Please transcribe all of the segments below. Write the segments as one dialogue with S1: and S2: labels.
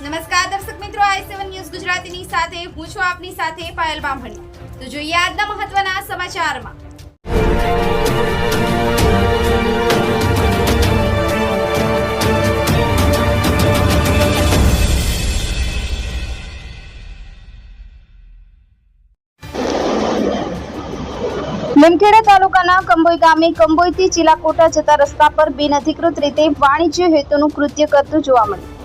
S1: નમસ્કાર દર્શક મિત્રો, આઈ સેવન ન્યૂઝ ગુજરાતીની સાથે, હું છું આપની સાથે પાયલ બામણી. તો જોઈએ આજના મહત્વના સમાચારમાં.
S2: લીમખેડા તાલુકાના કંબોઈ ગામે કંબોઈથી ચિલાકોટા જતા રસ્તા પર બિનઅધિકૃત રીતે વાણિજ્ય હેતુનું કૃત્ય કરતું જોવા મળ્યું.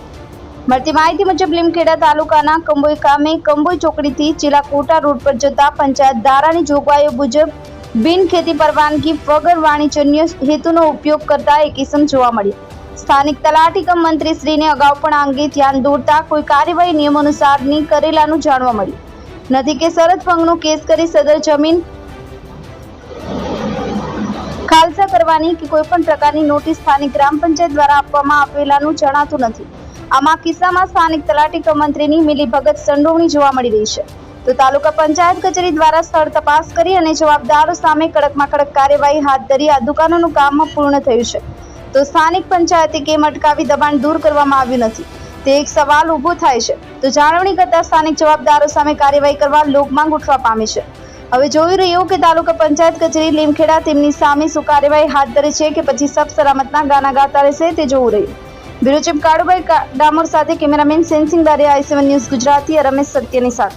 S2: મળતી માહિતી મુજબ લીમખેડા તાલુકાના કંબોઈ ગામે કંબોઈ ચોકડીથી ચીલાકોટા રોડ પર જતા પંચાયત ધારાની જોગવાઈઓ મુજબ બિન ખેતી પરવાનગી વગર વાણિજ્યન્ય હેતુનો ઉપયોગ કરતા એક ઇસમ જોવા મળ્યો સ્થાનિક તલાટી કમ મંત્રી શ્રીને અગાઉ પણ આ અંગે ધ્યાન દોરતા કોઈ કાર્યવાહી નિયમ અનુસારની કરેલાનું જાણવા મળ્યું. નથી કે શરદ ભંગનો કેસ કરી સદર જમીન ખાલસા કરવાની કે કોઈ પણ પ્રકારની નોટિસ સ્થાનિક ગ્રામ પંચાયત દ્વારા આપવામાં આવેલાનું જણાતું નથી. આમાં કિસ્સામાં સ્થાનિક તલાટી કમંત્રીની મંત્રીની મિલીભગત સંડોવણી જોવા મળી રહી છે. તો તાલુકા પંચાયત કચેરી દ્વારા સ્થળ તપાસ કરી અને જવાબદારો સામે કડકમાં કડક કાર્યવાહી હાથ ધરી આ દુકાનોનું કામ પૂર્ણ થયું છે. તો સ્થાનિક પંચાયતે કેમ અટકાવી દબાણ દૂર કરવામાં આવ્યું નથી? તે એક સવાલ ઊભો થાય છે. તો જાળવણી કરતા સ્થાનિક જવાબદારો સામે કાર્યવાહી કરવા લોકમાંગ ઉઠવા પામી છે. હવે જોઈ રહ્યું કે તાલુકા પંચાયત કચેરી લીમખેડા તેમની સામે શું કાર્યવાહી હાથ ધરે છે કે પછી સબ સલામતના ગાના ગાતા રહેશે તે જોવું રહ્યું. બ્યુરો ચીફ કાળુભાઈ ડામોર સાથે cameraman Sensingh Dariya I news Gujarati Ramesh સત્યની સાથે.